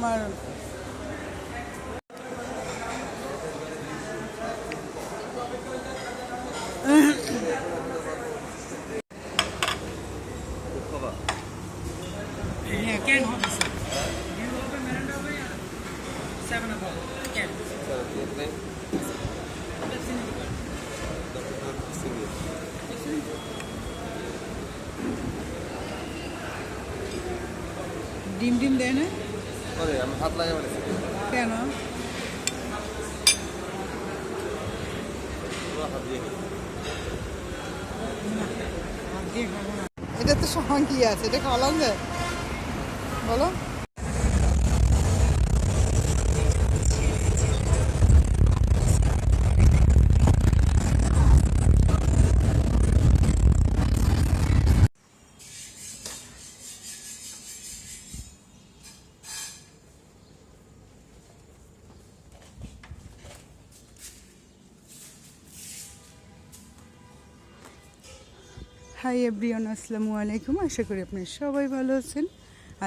আমার কেন ডিম ডিম দেয় না? আমি হাত মানে কেন? এটা তো সঙ্গী আছে এটা খাওয়ালাম যে। বলো। হাই এভরিওয়ান আসসালামু আলাইকুম আশা করি আপনি সবাই ভালো আছেন।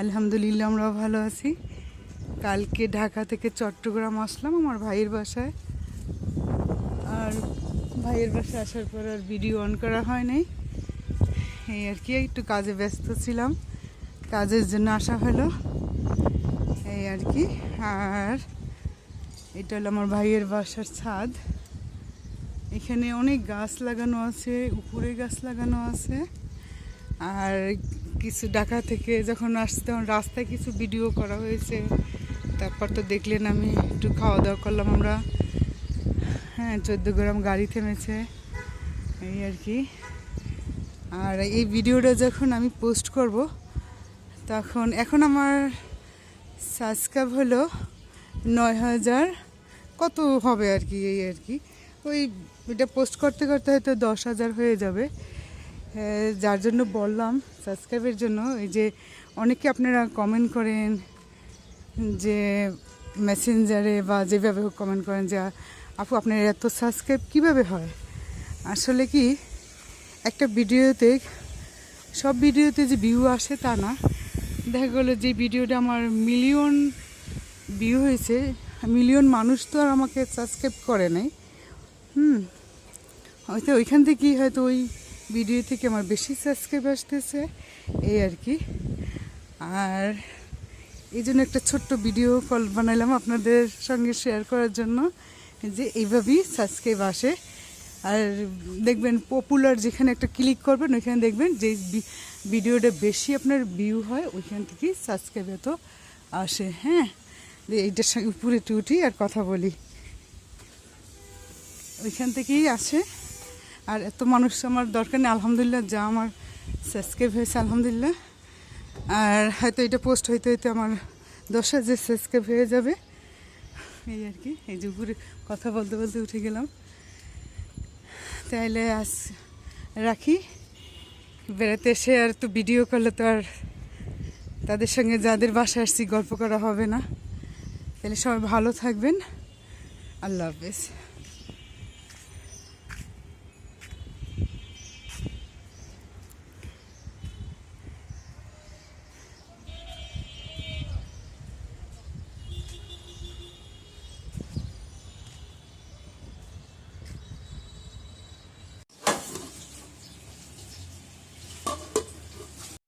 আলহামদুলিল্লাহ, আমরাও ভালো আছি। কালকে ঢাকা থেকে চট্টগ্রাম আসলাম আমার ভাইয়ের বাসায়। আর ভাইয়ের বাসায় আসার পর আর ভিডিও অন করা হয় নাই। এই আর কি, একটু কাজে ব্যস্ত ছিলাম। কাজের জন্য আসা হলো। এই আর কি। আর এটা হলো আমার ভাইয়ের বাসার ছাদ। এখানে অনেক গাছ লাগানো আছে, উপরে গাছ লাগানো আছে। আর কিছু ঢাকা থেকে যখন আসছে তখন রাস্তায় কিছু ভিডিও করা হয়েছে। তারপর তো দেখলেন আমি একটু খাওয়া দাওয়া করলাম আমরা। হ্যাঁ চোদ্দ গ্রাম গাড়ি থেমেছে। এই আর কি। আর এই ভিডিওটা যখন আমি পোস্ট করব, তখন এখন আমার সাবস্ক্রাইব হলো নয় হাজার। কত হবে আর কি, এই আর কি। ওই এটা পোস্ট করতে করতে হয়তো দশ হাজার হয়ে যাবে। যার জন্য বললাম সাবস্ক্রাইবের জন্য, এই যে অনেকে আপনারা কমেন্ট করেন যে মেসেঞ্জারে বা যেভাবে হোক কমেন্ট করেন যে, আপু, আপনার এত সাবস্ক্রাইব কীভাবে হয়? আসলে কি, একটা ভিডিওতে, সব ভিডিওতে যে ভিউ আসে তা না। দেখা গেলো যে ভিডিওটা আমার মিলিয়ন ভিউ হয়েছে মিলিয়ন মানুষ তো আর আমাকে সাবস্ক্রাইব করে নাই। হুম। হয়তো ওইখান থেকেই হয়তো ওই ভিডিও থেকে আমার বেশি সাবস্ক্রাইব আসতেছে, এই আর কি। আর এই জন্য একটা ছোট্ট ভিডিও কল বানাইলাম আপনাদের সঙ্গে শেয়ার করার জন্য, যে এইভাবেই সাবস্ক্রাইব আসে। আর দেখবেন পপুলার যেখানে একটা ক্লিক করবেন, ওইখানে দেখবেন যে ভিডিওটা বেশি আপনার ভিউ হয়, ওইখান থেকেই সাবস্ক্রাইব এত আসে হ্যাঁ? এইটার সঙ্গে উপরে উঠি আর কথা বলি। ওইখান থেকেই আসে আর এত মানুষ আমার দরকার নেই, আলহামদুলিল্লাহ, যা আমার সাবস্ক্রাইব হয়েছে, আলহামদুলিল্লাহ। আর হয়তো এটা পোস্ট হইতে হইতে আমার দশ হাজার সাবস্ক্রাইব হয়ে যাবে। এই আর কি, এই যে কথা বলতে বলতে উঠে গেলাম। তাইলে আজ রাখি। বেড়াতে এসে আর তো ভিডিও করলে তো আর তাদের সঙ্গে যাদের বাসায় আসছি গল্প করা হবে না। তাহলে সবাই ভালো থাকবেন। আল্লাহ হাফেজ।